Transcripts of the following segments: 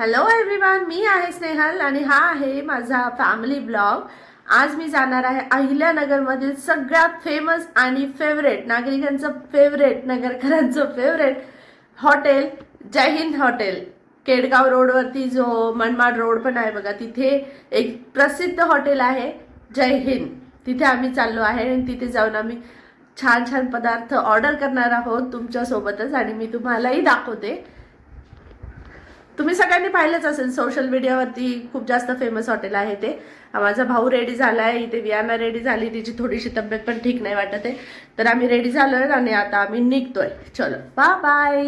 Hello everyone मी आहे स्नेहल आणि हा आहे माझा फॅमिली ब्लॉग आज मी जाणार आहे अहिल्यानगरमधील सगळ्यात फेमस आणि फेवरेट नागरिकांचं favourite नगरकरांचं favourite hotel Jai Hind hotel Kedgaon रोडवरती जो मनमाड रोड पण आहे बघा तिथे एक प्रसिद्ध हॉटेल आहे जय हिंद. तिथे आम्ही चाललो आहे आणि तिथे जाऊन आम्ही छान छान पदार्थ ऑर्डर करणार आहोत तुमच्यासोबतच आणि मी तुम्हालाही दाखवते. तुम्ही सगळ्यांनी पाहिलंच असेल सोशल मीडियावरती खूप जास्त फेमस हॉटेल आहे ते. माझा भाऊ रेडी झाला आहे इथे वियाना रेडी झाली तिची थोडीशी तब्येत पण ठीक नाही वाटत आहे. तर आम्ही रेडी झालोय आणि आता आम्ही निघतोय. चलो बा बाय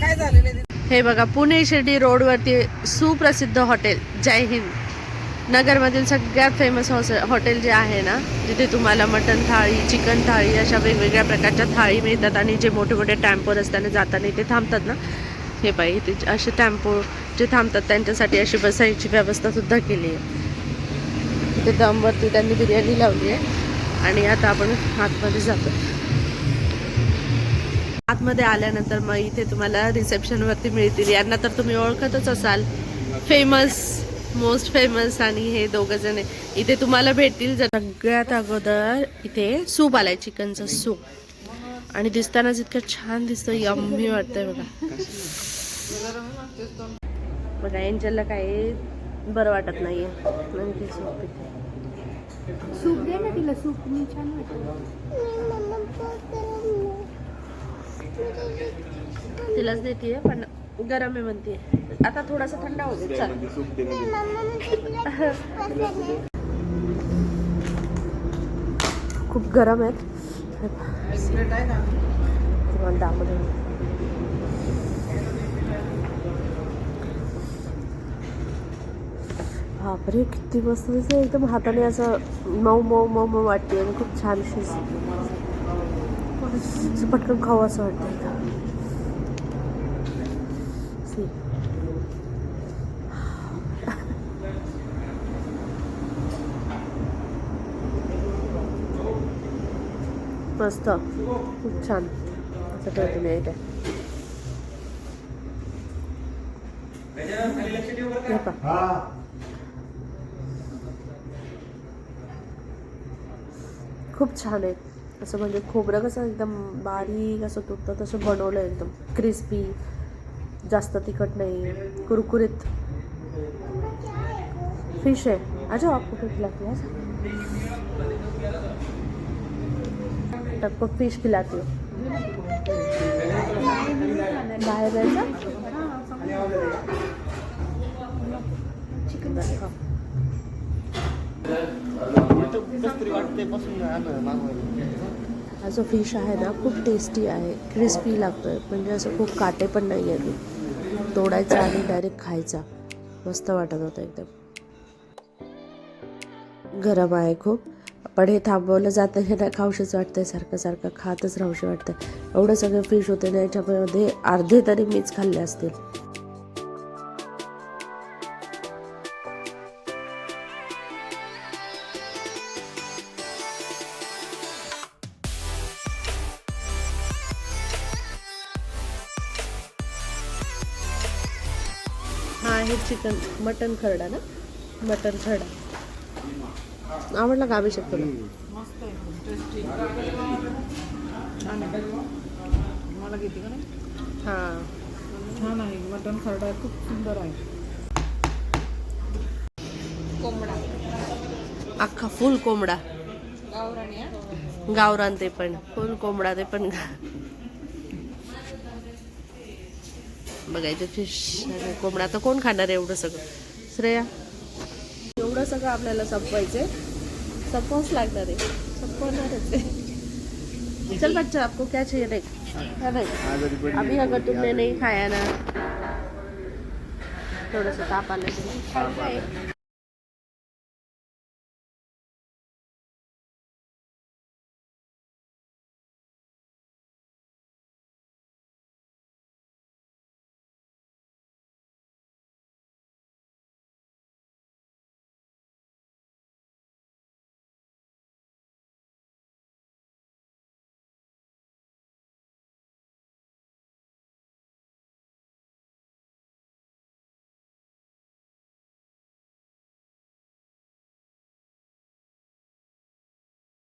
काय झालेलं आहे? हे बघा पुणे शिर्डी रोडवरती सुप्रसिद्ध हॉटेल जय हिंद. नगरमधील सगळ्यात फेमस हॉटेल जे आहे ना जिथे तुम्हाला मटन थाळी चिकन थाळी अशा वेगवेगळ्या प्रकारच्या थाळी मिळतात आणि जे मोठे मोठे टॅम्पो रस्त्याने जाताना इथे थांबतात ना हे पाहिजे इथे असे टॅम्पो जे थांबतात त्यांच्यासाठी अशी बसायची व्यवस्थासुद्धा केली आहे. इथे दमवरती त्यांनी बिर्याणी लावली आहे आणि आता आपण आतमध्ये जातो. आतमध्ये आल्यानंतर मग इथे तुम्हाला रिसेप्शनवरती मिळतील. यांना तर तुम्ही ओळखतच असाल. फेमस मोस्ट फेमस आणि हे दोघं जण. आहे. इथे तुम्हाला भेटतील सगळ्यात अगोदर इथे सूप आलाय चिकनचं सूप. आणि दिसतानाच इतकं छान दिसतं यम्मी वाटतंय बघा. बघा एंजलला काही बरं वाटत नाहीये. ती सूप पिते. सूप दे ना तिला सूप मी छान वाटतं. तिलाच देते पण गरम आहे म्हणते आता थोडासा थंड होऊ दे चल. खूप गरम आहेत. बापरे किती मस्त दिसते एकदम हाताने असं मऊ मऊ मऊ मऊ वाटते आणि खूप छान पटकन खाऊ असं वाटतं मस्त. खूप छान. असं ठेवते मी इथे हे. खूप छान आहे. असं म्हणजे खोबरं कसं एकदम बारीक असं तुटतं तसं बनवलं आहे एकदम. क्रिस्पी जास्त तिखट नाही. कुरकुरीत. फिश आहे. अच्छा आपको फिश खिलाती है फिश खिलाती हूँ बाहेर जायचं? हा जो फिश आहे ना खूप टेस्टी आहे. क्रिस्पी लागतोय. म्हणजे असं खूप काटे पण नाही आहे तोडायचा आणि डायरेक्ट खायचा. मस्त वाटत होतं एकदम. गरम आहे खूप. पण हे थांबवलं जातं हे ना खाऊशीच वाटतंय सारखं सारखं खातच राहूशी वाटतंय. एवढं सगळं फिश होते ना याच्यामध्ये अर्धे तरी मीच खाल्ले असतील. हा आहे चिकन मटन खरडा ना? मटन खरडा. आवडला का अभिषेक तुला? मला घेते का नाही? हा. छान आहे. मटण खरडा खूप सुंदर आहे. कोंबडा. अख्खा फुल कोंबडा. गावरान ते पण. फुल कोंबडा ते पण. बघायचं फिश आणि कोंबडा तर कोण खाणार आहे एवढं सगळं? श्रेया? एवढं सगळं आपल्याला संपवायचंय. संपवच लागणार आहे ना चल बच्चा, आपको क्या चाहिए देख. नहीं अभी अगर तुमने नहीं खाया ना, थोड़ा सा ताप आने